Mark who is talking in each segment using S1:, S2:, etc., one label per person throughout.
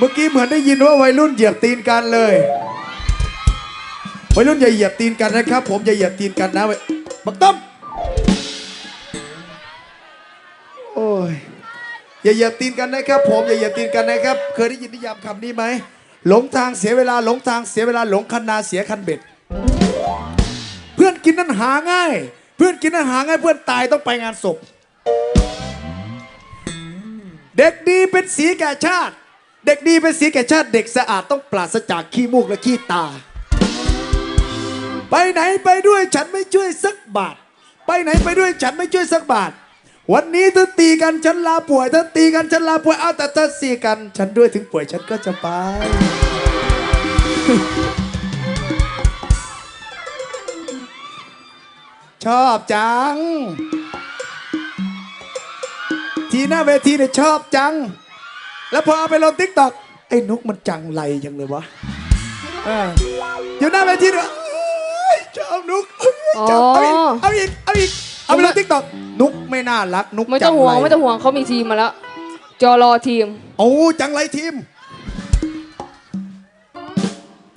S1: เมื่อกี้เหมือนได้ยินว่าวัยรุ่นเหยียบตีนกันเลย วัยรุ่นอย่าเหยียบตีนกันนะครับ ผมอย่าเหยียบตีนกันนะเบักต้มโอ้ยอย่าเหยียบตีนกันนะครับ ผมอย่าเหยียบตีนกันนะครับ เคยได้ยินนิยามคำนี้ไหมหลงทางเสียเวลาหลงทางเสียเวลาหลงคันนาเสียคันเบ็ด เพื่อนกินนั้นหาง่าย เพื่อนกินนั้นหาง่ายเพื่อนตายต้องไปงานศพ เด็กดีเป็นสีแก่ชาติ เด็กดีเป็นสีแก่ชาติเด็กสะอาดต้องปราศจากขี้มูกและขี้ตา ไปไหนไปด้วยฉันไม่ช่วยสักบาท ไปไหนไปด้วยฉันไม่ช่วยสักบาท วันนี้ถ้าตีกันฉันลาป่วยถ้าตีกันฉันลาป่วยเอาแต่ถ้าสีกัน ฉันด้วยถึงป่วยฉันก็จะไป ชอบจัง ทีหน้าเวทีเนี่ยชอบจัง แล้วพอเอาไปลงทิกตอกไอ้นุกมันจังไรจังเลยวะเอออยู่หน้าเวทีเนี่ยเอ้ยชอบนุกชอบเอาอีกเอาอีกเอาอีกเอาไปลงทิกตอกนุกไม่น่ารักนุก
S2: ไม่
S1: จั
S2: ต้องห่วง
S1: ไร
S2: ไม่ต้องห่วงเขามีทีมมาแล้ว จอรอทีม
S1: โอ้จังไรทีม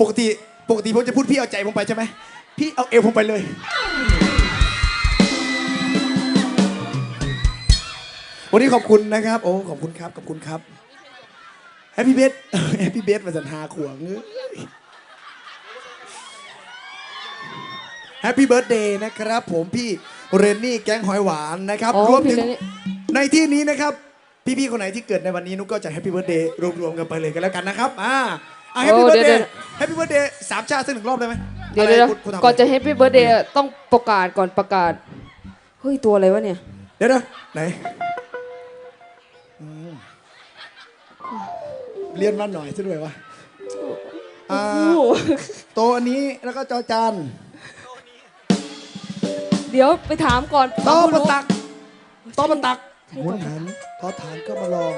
S1: ปกติปกติผมจะพูดพี่เอาใจผมไปใช่ไหมพี่เอาเอวผมไปเลย วันนี้ขอบคุณนะครับ โอ้ขอบคุณครับขอบคุณครับ แฮปปี้เบสแฮปปี้เบสมาสันหาขวงแฮปปี้เบิร์ดเดย์นะครับ ผมพี่เรนนี่แก๊งหอยหวานนะครับ
S2: อ๋อ
S1: รวม
S2: พี่
S1: ถึง
S2: เรนนี่
S1: ในที่นี้นะครับ พี่ๆคนไหนที่เกิดในวันนี้นุกก็จะแฮปปี้เบิร์ดเดย์รวมๆกันไปเลยกันแล้วกันนะครับอ่าอะแฮปปี้
S2: โอ้
S1: เบิร์ด
S2: เดี๋
S1: เด
S2: ยว
S1: ย์แฮปปี้เบิร์ดเดย์สามชาติสักหนึ่งรอบได้ไหม
S2: เดี๋ยว
S1: อะไร
S2: เดี๋ยว
S1: คุณคุณทำ
S2: ก่อนจะ
S1: อะไร
S2: แฮปปี้เบิร์ดเดย์ต้องประกาศก่อนประกาศเฮ้ยตัวอะไรวะเนี่ย
S1: เดี๋ยวนะไหน เรียนมาหน่อยซะด้วยวะอ่าโตะอันนี้แล้วก็จอจาน
S2: เดี๋ยวไปถามก่อน
S1: โตะ
S2: ฟัง
S1: ป
S2: ไม่
S1: ระ
S2: รู้
S1: ตักโตะประตัก
S2: ใช่
S1: หมุนหันทอฐานก็มาลอง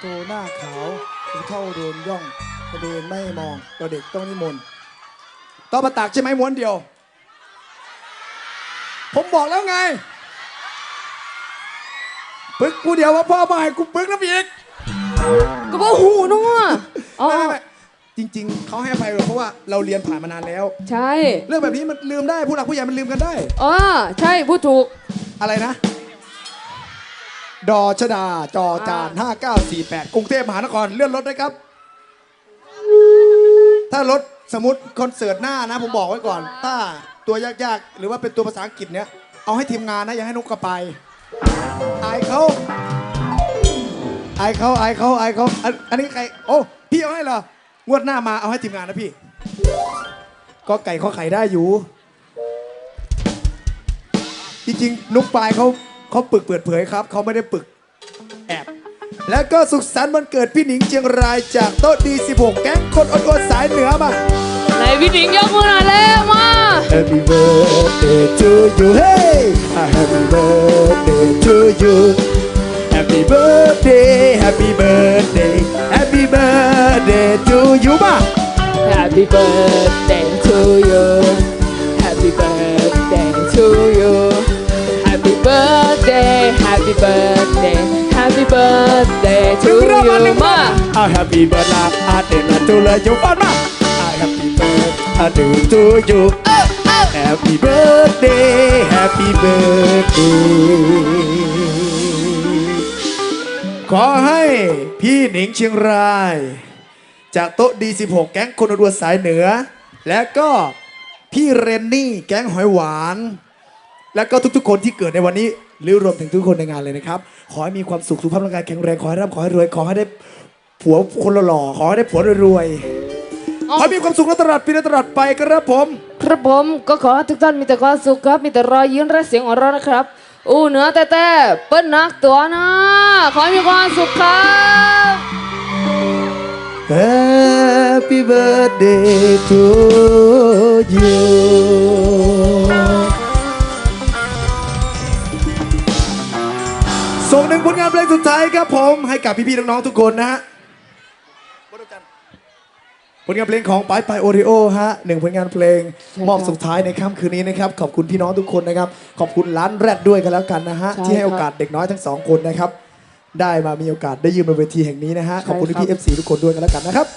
S1: โตหน้าขาวผู้เท่าโดนย่องประเด็นไม่มองตัวเด็กต้องนิมนต์โตะประตักใช่ไหมม้วนเดียว ผมบอกแล้วไง ปึกกูเดียวว่าพ่อมาให้กูปึกน้ำอีก
S2: ก็บอกหูน้องอะอ๋อ
S1: ไม่ไม่ไม่จริง ๆ เขาให้อภัยเราเพราะว่าเราเรียนผ่านมานานแล้ว
S2: ใช่
S1: เรื่องแบบนี้มันลืมได้ผู้หลักผู้ใหญ่มันลืมกันได้
S2: อ๋อใช่พูดถูก
S1: อะไรนะ ดอชดา จอจาน 5948 กรุงเทพมหานครเลื่อนรถนะครับ ถ้ารถสมมติคอนเสิร์ตหน้านะ ผมบอกไว้ก่อน ถ้าตัวยากๆ หรือว่าเป็นตัวภาษาอังกฤษเนี้ย เอาให้ทีมงานนะ อย่าให้นุกกระไปอายเขา อายเขาอายเขาอายเขาอันอันนี้ใคร โอ้ พี่เอาให้เหรอ งวดหน้ามาเอาให้ทีมงานนะพี่ ก็ไก่ข้อไข่ได้อยู่ จริงๆ นุกปลายเขาเขาปึกเปิดเผยครับ เขาไม่ได้ปึก แอบ แล้วก็สุขสันต์วันเกิดพี่หนิงเชียงรายจากโต๊ะดี 16 แก๊งคนอดอวดสายเหนือมา
S2: ไหนพี่หนิงยกมือหน่อยแล้วมา
S1: Happy birthday to you hey a Happy birthday to you Happy birthday Happy birthday Happy birthday to you มา
S2: Happy birthday to you Happy birthday to you Happy birthday Happy birthday Happy birthday
S1: หนึ่
S2: to
S1: งรอบมาห
S2: you
S1: นึ่งรอบ
S2: มา
S1: มา A Happy birthday อาเดนละตุละยูฟันมา A Happy birthday to you Happy birthday Happy birthday ขอให้พี่หนิงเชียงราย จากโต๊ะดี16แก๊งคนอดวดสายเหนือ และก็พี่เรนนี่แก๊งหอยหวาน และก็ทุกๆ คนที่เกิดในวันนี้หรือรวมถึงทุกคนในงานเลยนะครับ ขอให้มีความสุขสุขภาพร่างกายแข็งแรงขอให้ร่ำขอให้รวยขอให้ได้ผัวคนหล่อๆขอให้ได้ผัวรวยๆขอให้มีความสุขและตลอดปีและตลอดไปครับผม
S2: ครับผมก็ขอให้ทุกท่านมีแต่ความสุขครับมีแต่รอยยิ้มและเสียงหัวเราะนะครับ อู้เหนือแต่แต่เปิ้ลนักตัวนะ ขอให้มีความสุขครับ
S1: Happy birthday to you ส่งหนึ่งผลงานเพลงสุดท้ายครับผมให้กับพี่ๆน้องๆทุกคนนะฮะผลงานเพลงของปายปายโอริโอฮะหนึ่งผลงานเพลงมอบสุดท้ายในค่ำคืนนี้นะครับ ขอบคุณพี่น้องทุกคนนะครับ ขอบคุณร้านแรดด้วยกันแล้วกันนะฮะ ที่ให้โอกาสเด็กน้อยทั้งสองคนนะครับ ได้มามีโอกาสได้ยืนบนเวทีแห่งนี้นะฮะขอบคุณ
S2: ใช่ครับ
S1: พี่เอฟซีทุกคนด้วยกันแล้วกันนะครับ